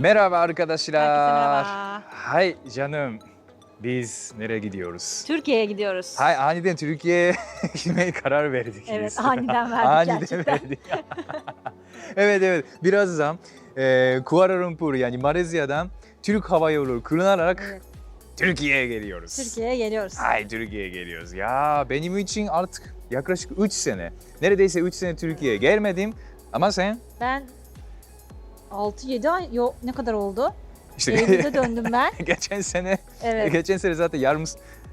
Merhaba arkadaşlar. Herkese merhaba. Hay canım. Biz nereye gidiyoruz? Türkiye'ye gidiyoruz. Hay aniden Türkiye'ye gitmeye karar verdik Evet, biz. aniden verdik aniden gerçekten. verdik. evet evet. Birazdan e, Kuala Lumpur yani Malezya'dan Türk Hava Yolu kullanarak Evet. Türkiye'ye geliyoruz. Türkiye'ye geliyoruz. Hay Türkiye'ye geliyoruz. Ya benim için artık yaklaşık 3 sene. Neredeyse 3 sene Türkiye'ye gelmedim. Ama sen Ben 6-7 ay yok ne kadar oldu? işte Eylül'de döndüm ben. geçen sene Evet. geçen sene zaten yarım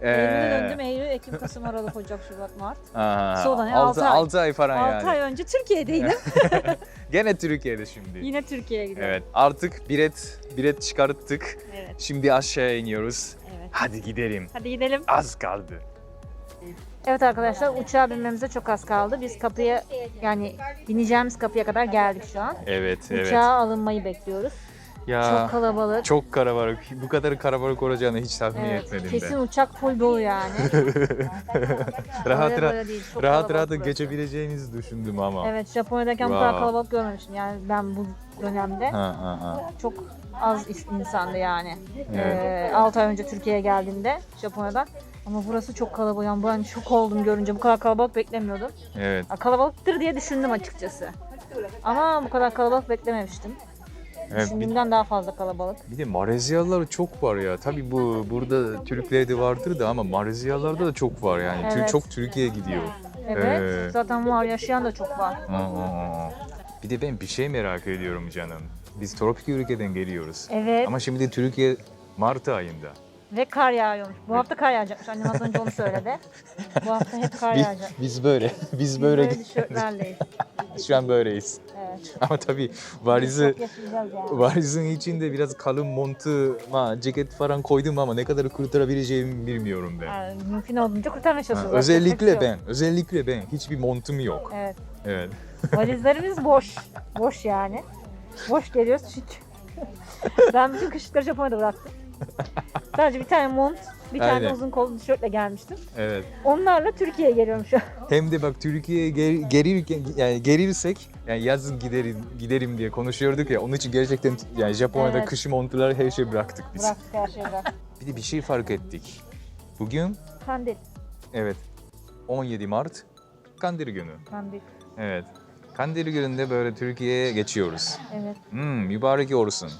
e, Eylül'de döndüm. Eylül, Ekim, Kasım, Aralık, Ocak, Şubat, Mart. Aa, Sonra yani altı, altı ay. altı ay falan 6 yani. ay önce Türkiye'deydim. Gene Türkiye'de şimdi. Yine Türkiye'ye gidiyorum. Evet artık bilet bilet çıkarttık. Evet. Şimdi aşağıya iniyoruz. evet. Hadi gidelim. Hadi gidelim. Az kaldı. Evet arkadaşlar uçağa binmemize çok az kaldı. Biz kapıya yani bineceğimiz kapıya kadar geldik şu an. Evet evet. Uçağa alınmayı bekliyoruz. Ya Çok kalabalık. çok kalabalık. Bu kadar kalabalık olacağını hiç tahmin Evet, etmedim kesin ben. uçak full dolu yani. rahat rahat böyle değil, çok rahat kalabalık rahat burası. geçebileceğinizi düşündüm ama. Evet Japonya'dayken bu kadar Wow. kalabalık görmemiştim. Yani ben bu dönemde Ha, ha, ha. çok az is- insandı yani. Evet. Ee, 6 ay önce Türkiye'ye geldiğimde Japonya'dan. Ama burası çok kalabalık. Yani ben şok oldum görünce. Bu kadar kalabalık beklemiyordum. Evet. Ya, Kalabalıktır diye düşündüm açıkçası. Ama bu kadar kalabalık beklememiştim. evet bir, Düşündüğümden daha fazla kalabalık. bir de Malezyalılar çok var ya. Tabii bu burada Türkler de vardır da ama Malezyalılarda da çok var yani. Tür- Evet. Çok Türkiye'ye gidiyor. Evet. Evet. Zaten var yaşayan da çok var. Aa. Bir de ben bir şey merak ediyorum canım. Biz tropik ülkeden geliyoruz. Evet. Ama şimdi Türkiye Mart ayında. Ve kar yağıyormuş. Bu hafta kar yağacakmış. Annem az önce onu söyledi. Bu hafta hep kar Biz, yağacak. biz böyle, biz böyle, böyle tişörtlerleyiz. şu an böyleyiz. Evet. Ama tabii varizi, Çok yaşayacağız yani. varizin içinde biraz kalın montu, ma, ceket falan koydum ama ne kadar kurtarabileceğimi bilmiyorum ben. Yani mümkün olduğunca kurtarmaya Ha, çalışıyoruz. Özellikle şey ben, özellikle ben. Hiçbir montum yok. Evet. Evet. Valizlerimiz boş. Boş yani. Boş geliyoruz çünkü. ben bütün kışlıkları Japonya'da bıraktım. Sadece bir tane mont, bir tane Aynen. uzun kollu tişörtle gelmiştim. Evet. Onlarla Türkiye'ye geliyorum şu an. Hem de bak Türkiye'ye ger- gerilirken yani gerirsek yani yazın giderim giderim diye konuşuyorduk ya onun için gerçekten yani Japonya'da Evet. kış montları her şeyi bıraktık biz. Bıraktık her şeyi bıraktık. Bir de bir şey fark ettik. Bugün Kandil. evet 17 Mart Kandil günü. Kandil. Evet. Kandil gününde böyle Türkiye'ye geçiyoruz. Evet. Hmm, mübarek olsun.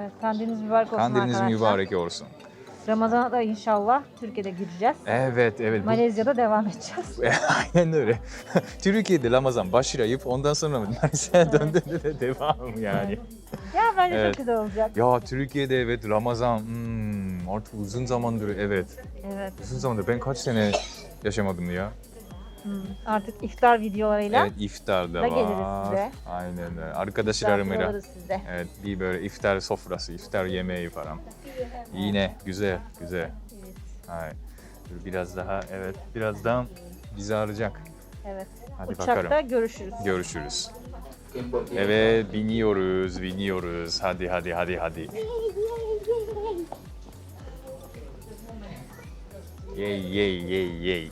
Evet. Kandiliniz mübarek olsun Kandiliniz arkadaşlar. mübarek olsun. Ramazan'a da inşallah Türkiye'de gireceğiz. Evet evet. Malezya'da devam edeceğiz. Aynen öyle. Türkiye'de Ramazan başlayıp ondan sonra Malezya'ya döndüğünde de devam yani. Ya bence Evet. çok güzel olacak. Ya Türkiye'de evet Ramazan hmm, artık uzun zamandır evet. Evet. Uzun zamandır ben kaç sene yaşamadım ya. Hmm. Artık iftar videolarıyla Evet iftar da da geliriz var. size. Aynen öyle. misafir Arkadaşlarımla. oluruz sizde. Evet bir böyle iftar sofrası, iftar yemeği falan. Yine güzel, güzel. Ay, dur biraz daha evet birazdan bizi arayacak. Evet. Hadi Uçakta bakalım. görüşürüz. Görüşürüz. Evet biniyoruz, biniyoruz. Hadi hadi hadi hadi. Yey yey yey yey.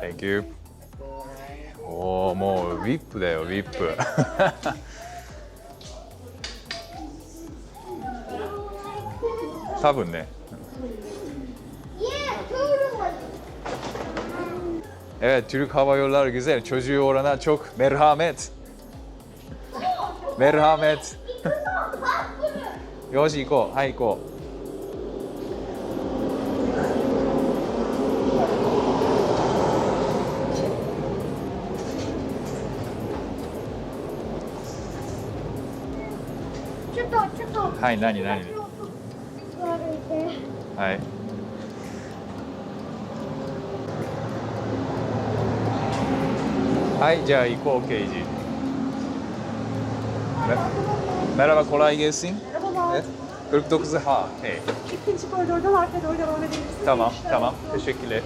Thank you. おおもうウィップだよウィップ多分ね Evet Türk Hava Yolları güzel. Çocuğu orana çok merhamet. Merhamet. よし行こう。はい行こう。 はい何何歩いてはい。はい、じゃあ行こう、刑事。Me- Merhaba, kolay gelsin. Evet. 49 ha. Hey. İkinci koridorda var arka doğru devam edebilirsiniz. Tamam, tamam. Teşekkürler.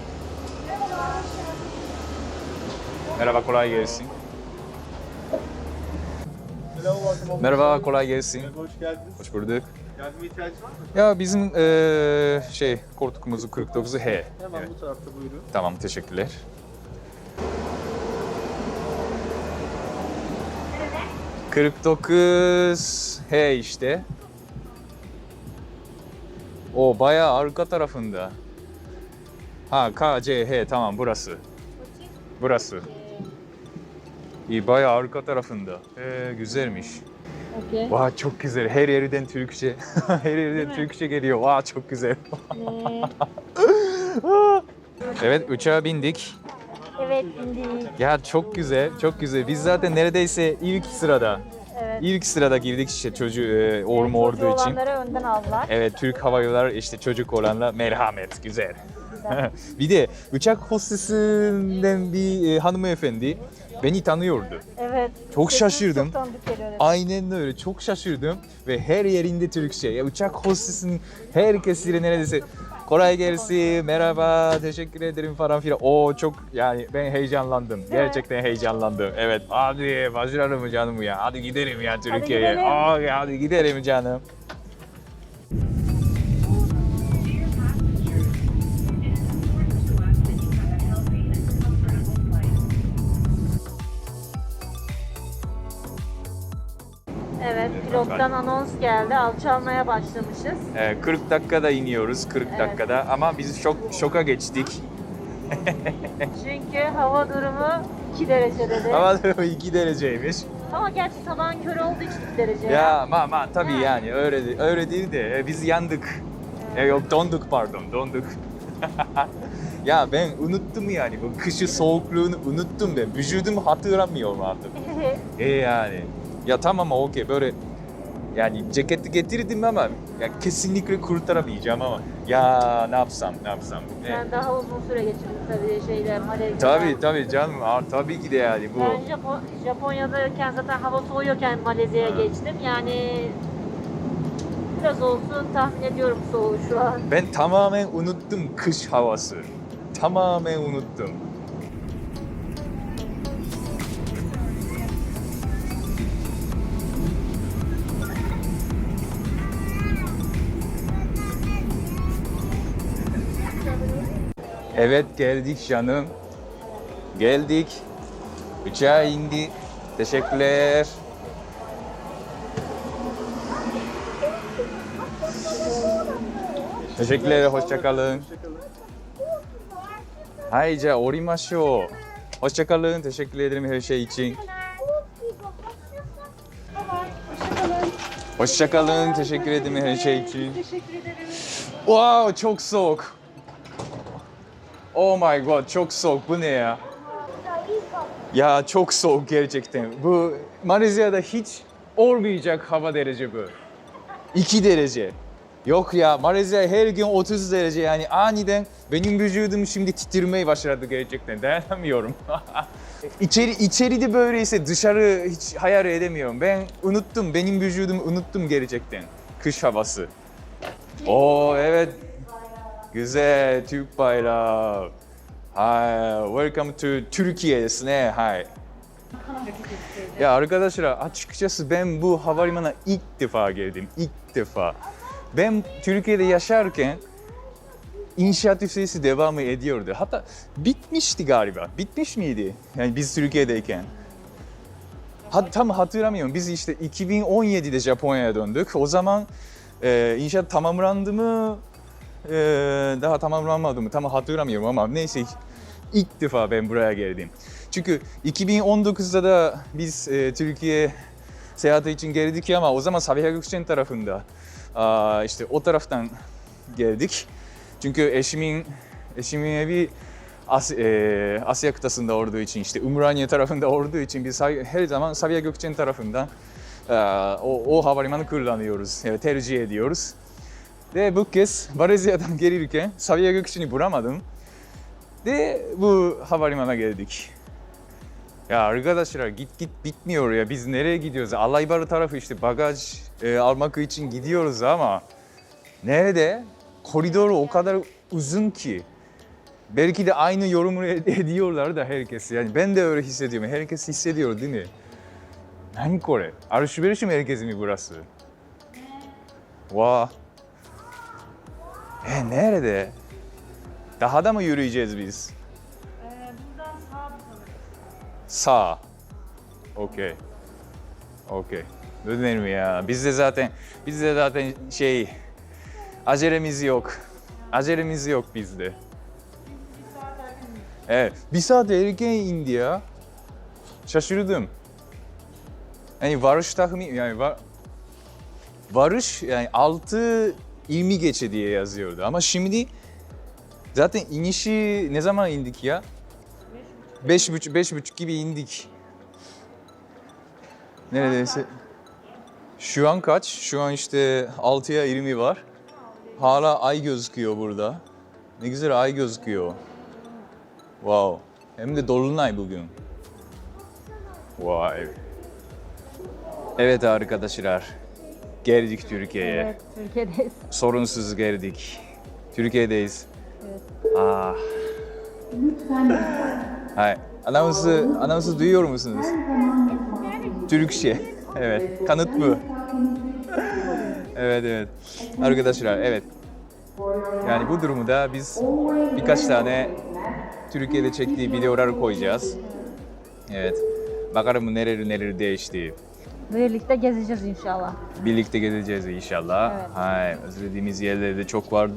Merhaba, kolay gelsin. Merhaba, kolay gelsin. Merhaba, hoş geldiniz. Hoş bulduk. Yardıma ihtiyacınız var mı? Ya bizim e, şey, koltuğumuzu 49'u H. Hemen evet. bu tarafta buyurun. Tamam, teşekkürler. Nerede? 49 H işte. O bayağı arka tarafında. Ha KCH tamam burası. Burası. İyi bayağı arka tarafında. Ee, güzelmiş. Okey. Vay çok güzel. Her yerden Türkçe. Her yerden? Türkçe geliyor. Vay çok güzel. Ee, evet uçağa bindik. evet indik. Ya çok güzel, çok güzel. Biz zaten neredeyse ilk sırada, Evet. ilk sırada girdik işte çocuğu e, orma Çocuğu olduğu için. önden aldılar. Evet Türk Hava Yolları işte çocuk olanla merhamet güzel. Güzel. bir de uçak hostesinden bir e, hanımefendi beni tanıyordu. Evet. Çok şaşırdım. Aynen öyle çok şaşırdım ve her yerinde Türkçe. Ya uçak hostesinin herkesiyle neredeyse kolay gelsin, merhaba, teşekkür ederim falan filan. O çok yani ben heyecanlandım. Gerçekten heyecanlandım. Evet hadi başlayalım canım ya? Hadi gidelim ya Türkiye'ye. gidelim. Hadi, hadi gidelim canım. Evet, pilottan anons geldi. Alçalmaya başlamışız. Ee, 40 dakikada iniyoruz 40 Evet. dakikada ama biz şok şoka geçtik. Çünkü hava durumu 2 derece dedi. Hava durumu 2 dereceymiş. Ama gerçi sabahın körü olduğu için 2 derece. Ya ma ma tabii Ha. yani öyle öyle değil de e, biz yandık. E, yok donduk pardon donduk. ya ben unuttum yani bu kışı soğukluğunu unuttum ben. Vücudumu hatırlamıyorum artık. E yani. Ya tamam ama okey böyle yani ceketi getirdim ama ya kesinlikle kurtaramayacağım ama ya ne yapsam ne yapsam. E, Ben daha uzun süre geçirdim tabii şeyle Malezya'da. tabii tabii canım Aa, tabii ki de yani bu. Ben Japon, Japonya'dayken zaten hava soğuyorken Malezya'ya Ha. geçtim. Yani biraz olsun tahmin ediyorum soğuğu şu an. Ben tamamen unuttum kış havası. Tamamen unuttum. Evet geldik canım. Geldik. Uçağa indi. Teşekkürler. Teşekkürler. Hoşçakalın. Hayca orimaşo. Hoşçakalın. Teşekkür ederim her şey için. Hoşçakalın. Teşekkür ederim her şey için. Wow çok soğuk. Oh my god, çok soğuk. Bu ne ya? Ya çok soğuk gerçekten. Bu Malezya'da hiç olmayacak hava derece bu. 2 derece. Yok ya Malezya her gün 30 derece yani aniden benim vücudum şimdi titremeye başladı gerçekten dayanamıyorum. içeri içeride böyleyse dışarı hiç hayal edemiyorum. Ben unuttum benim vücudumu unuttum gerçekten kış havası. Oo evet güzel Türk bayrağı. Hi, welcome to Türkiye ですね。はい。Ya arkadaşlar açıkçası ben bu havalimanına ilk defa geldim. İlk defa. Ben Türkiye'de yaşarken inşaat ücreti devam ediyordu. Hatta bitmişti galiba. Bitmiş miydi? Yani biz Türkiye'deyken. Ha, tam hatırlamıyorum. Biz işte 2017'de Japonya'ya döndük. O zaman e, inşaat tamamlandı mı? e, daha tamamlanmadı mı? Tam hatırlamıyorum ama neyse ilk defa ben buraya geldim. Çünkü 2019'da da biz e, Türkiye seyahati için geldik ama o zaman Sabiha Gökçen tarafında aa, işte o taraftan geldik. Çünkü eşimin eşimin evi As, e, Asya kıtasında olduğu için işte Umraniye tarafında olduğu için biz her zaman Sabiha Gökçen tarafından aa, o, o havalimanı kullanıyoruz, evet, tercih ediyoruz. Ve bu kez Malezya'dan gelirken Sabiha Gökçen'i. Ve bu havalimanına geldik. Ya arkadaşlar git git bitmiyor ya. Biz nereye gidiyoruz? Alaybarı tarafı işte bagaj e, almak için gidiyoruz ama nerede? Koridoru o kadar uzun ki. Belki de aynı yorumu ed- ediyorlar da herkes. Yani ben de öyle hissediyorum. Herkes hissediyor değil mi? Nani kore? Alışveriş merkezi mi burası? Vah. E nerede? Daha da mı yürüyeceğiz biz? buradan sağ Sağ. Okey. Okey. Dönelim ya. Bizde zaten bizde zaten şey acelemiz yok. Acelemiz yok bizde. Evet. Bir saat erken indi ya. Şaşırdım. Yani varış tahmin yani var, varış yani 6 20 geçe diye yazıyordu ama şimdi zaten inişi ne zaman indik ya? Beş buçuk, beş buçuk gibi indik. Neredeyse. Şu an kaç? Şu an işte 6'ya 20 var. Hala ay gözüküyor burada. Ne güzel ay gözüküyor. Wow. Hem de dolunay bugün. Vay. Evet arkadaşlar. Geldik Türkiye'ye. Evet, Türkiye'deyiz. Sorunsuz geldik. Türkiye'deyiz. Ah. Hay. Anonsu, anonsu duyuyor musunuz? Türkçe. Evet. Kanıt bu. evet evet. Arkadaşlar evet. Yani bu durumda biz birkaç tane Türkiye'de çektiği videoları koyacağız. Evet. Bakalım neler neler değişti. Birlikte gezeceğiz inşallah. Birlikte gezeceğiz inşallah. Evet. Hay, özlediğimiz yerleri de çok var.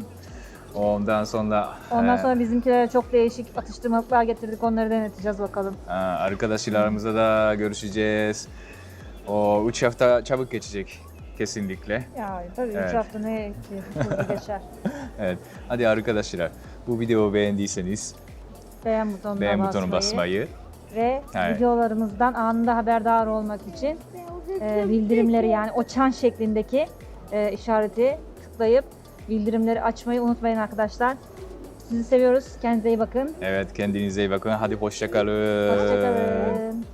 Ondan sonra Ondan he, sonra bizimkilere çok değişik atıştırmalıklar getirdik. Onları deneteceğiz bakalım. ha, arkadaşlarımızla da görüşeceğiz. O üç hafta çabuk geçecek kesinlikle. Ya tabii Evet. üç hafta ne ki hızlı geçer. Evet. Hadi arkadaşlar bu videoyu beğendiyseniz Beğen butonuna beğen basmayı. basmayı. Ve Evet. videolarımızdan anında haberdar olmak için e, bildirimleri yani o çan şeklindeki e, işareti tıklayıp bildirimleri açmayı unutmayın arkadaşlar. Sizi seviyoruz. Kendinize iyi bakın. Evet kendinize iyi bakın. Hadi hoşça kalın. Hoşçakalın.